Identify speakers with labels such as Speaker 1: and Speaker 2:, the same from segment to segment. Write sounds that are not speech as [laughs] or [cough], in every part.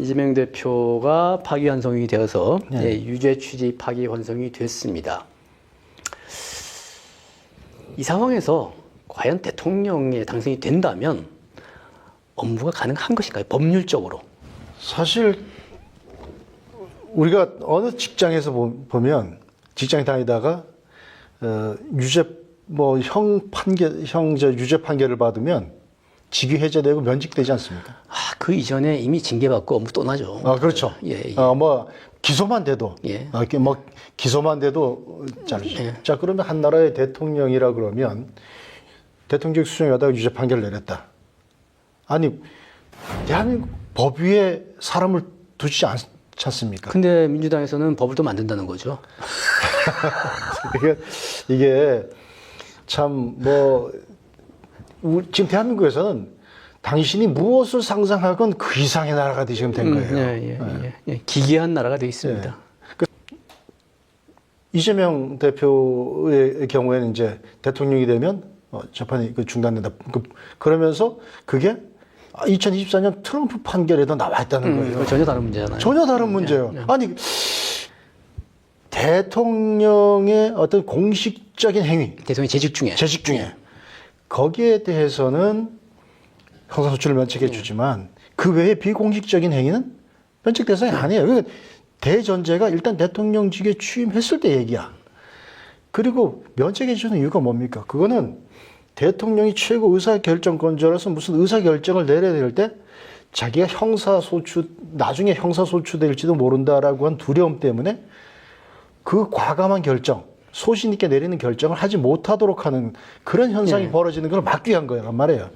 Speaker 1: 이재명 대표가 파기환송이 되어서
Speaker 2: 네.
Speaker 1: 예, 유죄 취지 파기환송이 됐습니다. 이 상황에서 과연 대통령에 당선이 된다면 업무가 가능한 것인가요? 법률적으로.
Speaker 2: 사실 우리가 어느 직장에서 보- 보면 직장에 다니다가 어, 유죄 뭐 형 판결 형저 유죄 판결을 받으면 직위 해제되고 면직되지 않습니까?
Speaker 1: 아, 그 이전에 이미 징계받고 업무 떠나죠.
Speaker 2: 아 그렇죠.
Speaker 1: 예, 예.
Speaker 2: 어, 뭐 기소만 돼도
Speaker 1: 예.
Speaker 2: 아, 이렇게 뭐 기소만 돼도 자르죠. 자 그러면 한 나라의 대통령이라 그러면 대통령 수정하다가 유죄 판결 내렸다. 아니 대한민국 법 위에 사람을 두지 않, 지 않습니까?
Speaker 1: 근데 민주당에서는 법을 또 만든다는 거죠. [laughs]
Speaker 2: 이게 이게 참 뭐 지금 대한민국에서는 당신이 무엇을 상상하건 그 이상의 나라가 지금 된 거예요.
Speaker 1: 음, 예, 예, 예, 예. 기괴한 나라가 되어 있습니다.
Speaker 2: 이재명 대표의 경우에는 이제 대통령이 되면 어, 재판이 그 중단된다. 그, 그러면서 그게 2024년 트럼프 판결에도 나와 있다는
Speaker 1: 음,
Speaker 2: 거예요.
Speaker 1: 전혀 다른 문제잖아요.
Speaker 2: 전혀 다른 문제예요. 아니 대통령의 어떤 공식적인 행위,
Speaker 1: 대통령 재직 중에
Speaker 2: 재직 중에 거기에 대해서는 형사소출을 면책해 주지만 그 외에 비공식적인 행위는 면책 대상이 아니에요. 그러니까 대전제가 일단 대통령직에 취임했을 때 얘기야. 그리고 면책해 주는 이유가 뭡니까? 그거는 대통령이 최고 의사결정권자로서 무슨 의사결정을 내려야 될 때 자기가 형사소추, 나중에 형사소추될지도 모른다라고 한 두려움 때문에 그 과감한 결정, 소신 있게 내리는 결정을 하지 못하도록 하는 그런 현상이
Speaker 1: 네.
Speaker 2: 벌어지는 걸 막기 위한 거란 말이에요.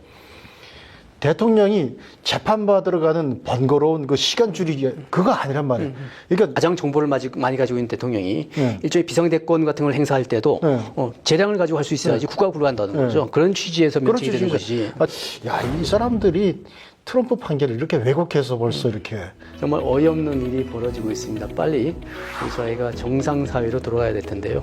Speaker 2: 대통령이 재판받으러 가는 번거로운 그 시간 줄이기, 그거 아니란 말이에요. 그러니까
Speaker 1: 가장 정보를 많이, 가지고 있는 대통령이
Speaker 2: 네.
Speaker 1: 일종의 비상대권 같은 걸 행사할 때도
Speaker 2: 네.
Speaker 1: 어, 재량을 가지고 할 수 있어야지 국가가 불러한다는
Speaker 2: 네.
Speaker 1: 거죠. 그런 취지에서 면책이 되는. 것이지.
Speaker 2: 아, 야, 이 사람들이 트럼프 판결을 이렇게 왜곡해서 벌써 이렇게.
Speaker 1: 정말 어이없는 일이 벌어지고 있습니다. 빨리 우리 사회가 정상 사회로 돌아가야 될 텐데요.